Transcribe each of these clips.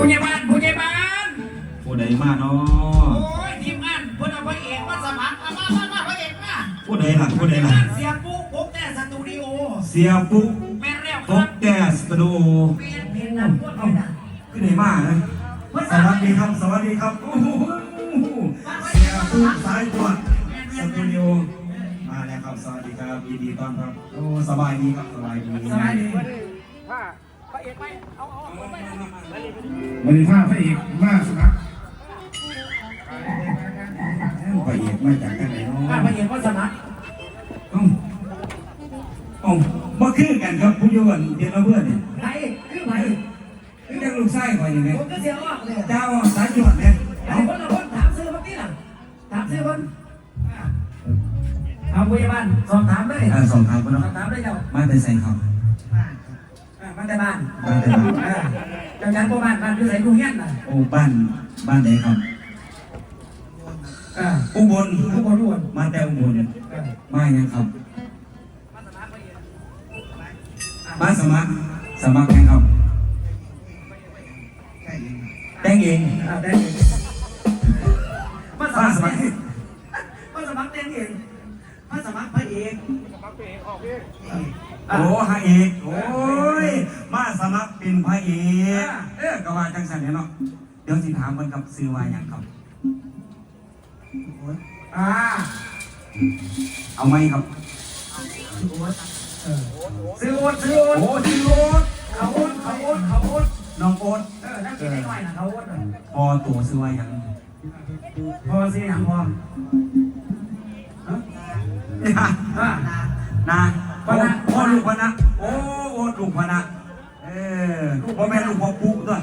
ผู้ใหญ่บ้านผู้ใหญ่บ้านผู้ใดมาเนาโอ้ะยทีมงานเพิ่นเอาพระเอกมาสมัครเอามามามาพระเอกมาผู้ใดล่ะผู้ใดล่ะงานเสียปุ๊กปุ๊กแต่สตูดิโอเสียปุ๊แม่นแล้วคตรับกแก่สตูดิโอเปลี่ยนเพลงนั้นพวกนี้นะผู้ใดมานะสวัสดีครับสวัสดีครับโอ้โหเสียปุ๊สายตรวจสตูดิโอมาแล้วครับสวัสดีครับยินดีต้อนรับโอ้สบายดีครับสบายดีสบายดี วันนี้ภาพพระเอกมาสุนัขพระเอกมาจากทางไหนเนางานะพระเอกมาสมัครเอ้าเอ้ามาคือกันครับผู้ยวนเดียวเพื่อนเนี่ยใครคือใครคือยังลูกไส้คอยยังไงามาแต่บ้านมาแต่บ้านเออจังจันพวกบ้านบ้านคือใส่กุ้งเงี้ยนน่ะโอ้บ้านบ้านไหนครับ เอออุบลทุกคนทุกคนมาแต่อุบลเออมายังครับ มาสมัครสมัครยังครับแต่งเองอ่าได้เองมาสมามัครสมัครมาสมัครเต้นเองมาสมัครพระเอก โอ้พระเอกโอ้ยมาสมัคร เป็นพระเอกเออกว่าจังสันเนี่ยเนาะเดี๋ยวสิถามมันครับซื้อว่าหยังครับอ่าเอาไหมครับซื้อโอ๊ตซื้อโอ๊ตโอ้ที่รถเขาโอ๊ตเขาโอ๊ตเขาโอ๊ตน้องโอ๊ตเออนั่งกินได้หน่อยนะเขาโอ๊ตอะพอตัวซื้อว่าหยังพอสิหนังพออ่านะพ่อพ่อลูกพนะโอ้โอ๊ตลูกพนะเออพ่อแม่ลูกพ่อปุ๊ด้วย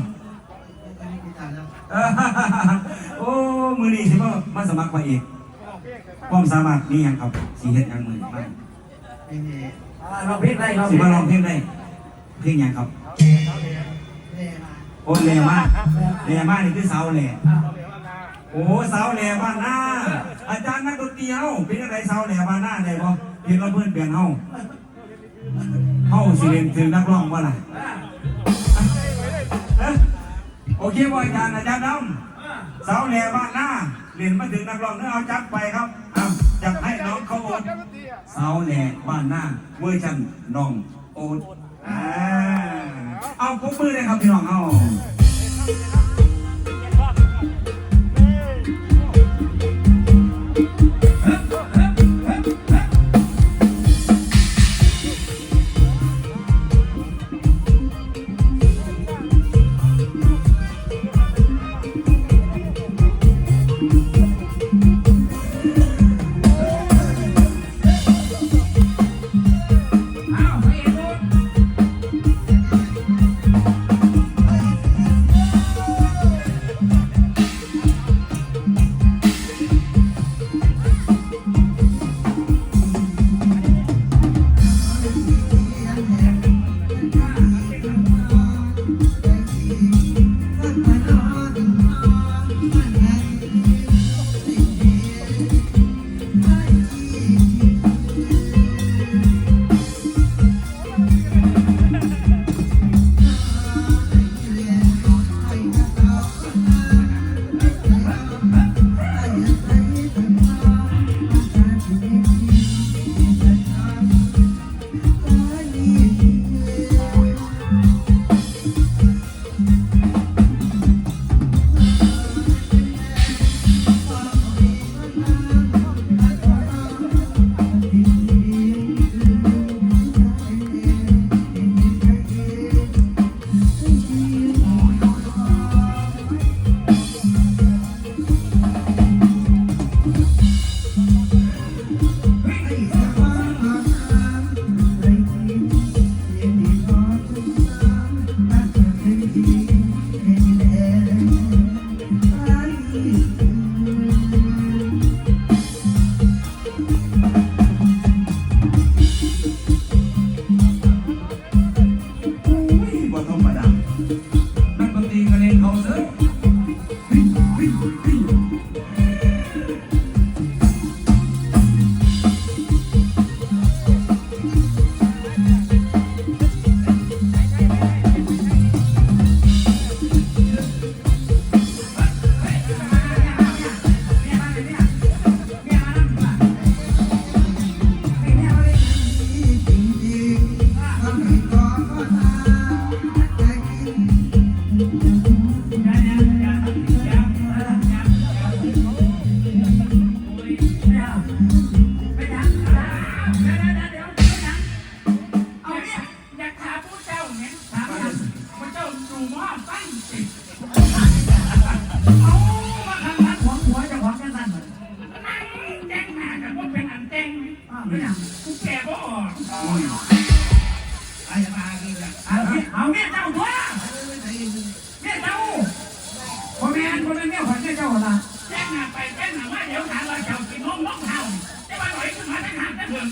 เออโอ้มือนี้สิมามาสมัครพระเอกความสามารถมีหยังครับสีเฮ็ดหยังมือนี้มาอ่าเราเพลงได้เราสิมาร้องเพลงได้เพลงหยังครับโอ้แหล่มากแหล่มากนี่คือสาวแหล่โอ้สาวแหล่บ้านหน้าอาจารย์นักดนตรีเฮาเป็นอะไรสาวแหล่บ้านหน้าได้บ่เพียงเราเพื่อนเปลี่ยนเฮาเฮาสิเรียนถึงนักร้องบ่ล่ะเอ้ย โอเคบ่อาจารย์อาจารย์ดำสาวแหล่บ้านหน้าเรียนมาถึงนักร้องเนื้อเอาจัดไปครับอ้าวจัดให้น้องเขาโอนสาวแหล่บ้านหน้าเวอร์ชันน้องโอนอ่าเอาพกมือเลยครับพี่น้องเอาอย่า เนี่ยขวัญเนี่ยเจ้าละแจ้งหน้าไปแจ้งหน้ามาเดี๋ยวถามว่าเจ้ากินนมน้องเท่าจะมาหน่อยขึ้นมาจะถามจะถึง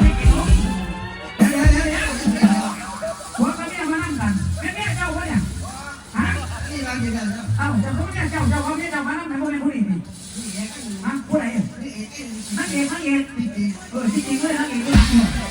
ไม่กินนมเดี๋ยวเดี๋ยวเดี๋ยวเดี๋ยวหัวกับเนี่ยมานั่งกันเป็นเนี่ยเจ้าเขาเนี่ยฮะนี่มาดีกันครับเอ้าเจ้าเขาเนี่ยเจ้าเจ้าเขาเนี่ยเจ้ามานั่งกันพวกเป็นผู้หญิงฮะผู้ใดนี่เอ็นนักเอกนักเอกนี่เอ็นเออจริงๆเลยนักเอก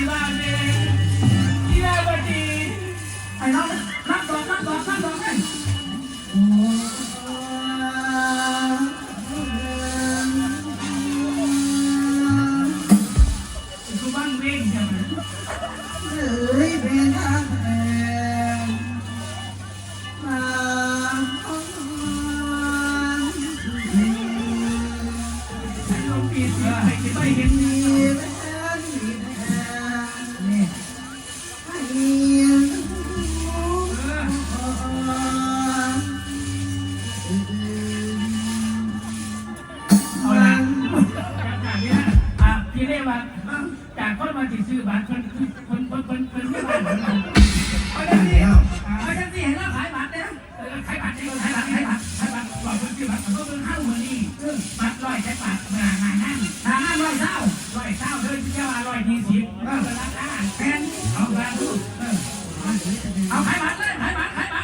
ที่ เอาขายบัตรเลยขายบัตรขมันอะ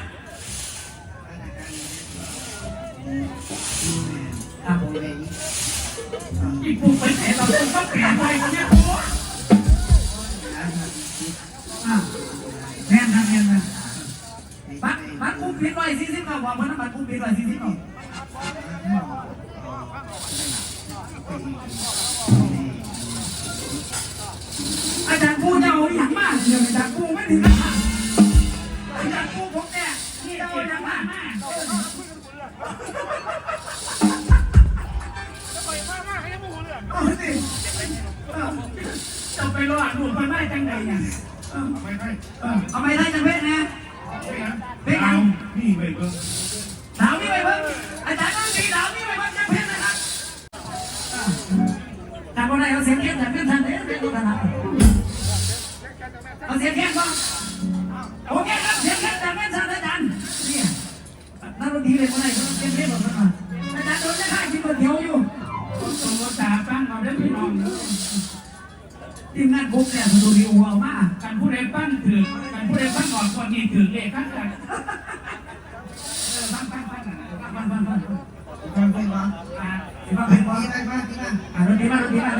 อีปูไปไหนเราต้องเปลี่ยนไปเนี่ยโอ้แม่นครับแม่นนะบัตรบัตรปุ๊บปิดร้สี่สิบเก้าบอกว่าน้ำบัตรปุ๊บปิดร้อยสี่สิบเก้าอาจารย์ปูจะเอาอย่างมากเดี๋ยอาจารย์ปูไม่ถึง ดหนูไปไม่จังไหนเนี่ยไม่ไม่เออเอาไปได้จังเว้นนะไม่เอานี่ไม่เบิ่งดาวนี่ไปเพิ่งอาจารย์ต้องสีดาวนี่ไปเพิ่งจะเพ่นนะครับแต่คนไหนเอาเสียงเทียนแต่เพ่นทันเด้เพ่นทันนะเอาเสียงเทียนก่อนโอเคครับเสียงเทียนแต่เพ่นทันอาจารย์เนี่ยนักดนตรีเลยคนไหนเขาเสียงเทียนแบบนั้น ทีมงานปุ๊บเนี่ยสตูดิโอเอามาการผู้ใดปั้นถือการผู้ใดปั้นก่อนก่อนนี่ถือเลขข้นกันเออปั้นปั้นปั้นบ้านบ้านบ้านฟังไปบ้างอ่าสิบ้านเป็นมีบ้านปั้นปั้นปั้นปั้นั่นปั้นปั้นปั้นปั้นปั้นปั้นปั้นปั้นตรี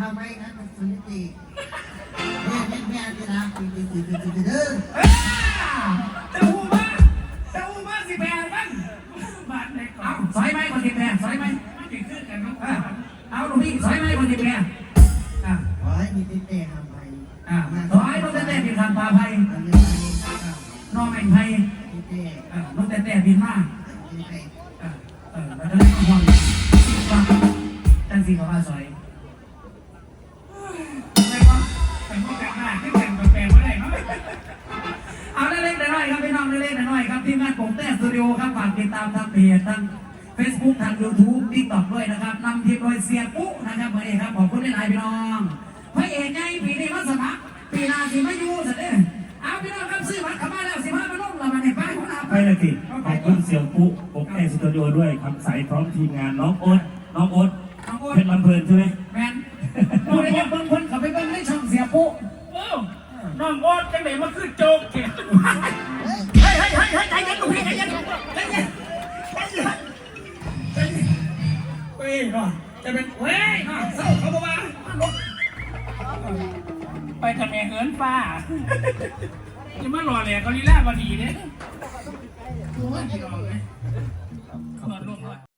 ทำไมงั้นมันสุนิติเนี่ยเนี่ยเนี่ยที่รักตีตีตีตีตีเด้อเอ้ยเจ้าหูมาเจ้าหูมาสิแปดบ้างบาทในก่อเอาซอยไหมคนที่แปดซอยไหมมันจะขึ้นกันน้งเออเอาลูกพี่ซอยไหมคนที่แปดอะขอให้มีเต้ทำไมอะซอยลูกเต้ๆบินทางปลาไผ่อันนี้น้องแม่งไผ่เต้อะลูกเต้ๆบินมาเต้อะเออแล้วก็เลยห่วงว่าจังสิเขาว่าซอย ติดตามทางเพจทางเฟซบุ๊กทางยูทูบติ๊กต็อกด้วยนะครับนำทีมโดยเสียปุ๊นะครับวันนี้ครับขอบคุณหลายๆพี่น้องพระเอกไงปีนี้มาสมัครปีหน้าสิมาอยู่สิเด้อเอาพี่น้องครับซื้อบัตรเข้ามาแล้วสิมามาลงแล้วมาในป้ายของเราไปเลยสิขอบคุณเสี่ยวปุ๊ผมแอร์สตูดิโอด้วยคำใสพร้อมทีมงานน้องโอ๊ตน้องโอ๊ตน้องโอ๊ตเพชรลำเพลินใช่ไหมแมนดูได้ยังเบิ่งคนเขาไปเบิ่งในช่องเสียปุ๊โอ้น้องโอ๊ตจังไหนมาขึ้นโจ๊กเขียนเฮ้ยเฮ้ยเฮ้ยเฮ้ยใจเย็นลูกพี่ เฮ้ยก่อนจะเป็นเฮ้ยก่อนเศร้าเขาบอกว่าไปทำแม่เหินฟ้าจะมาหล่อแหลยเขาลีลาบดีเนี่ย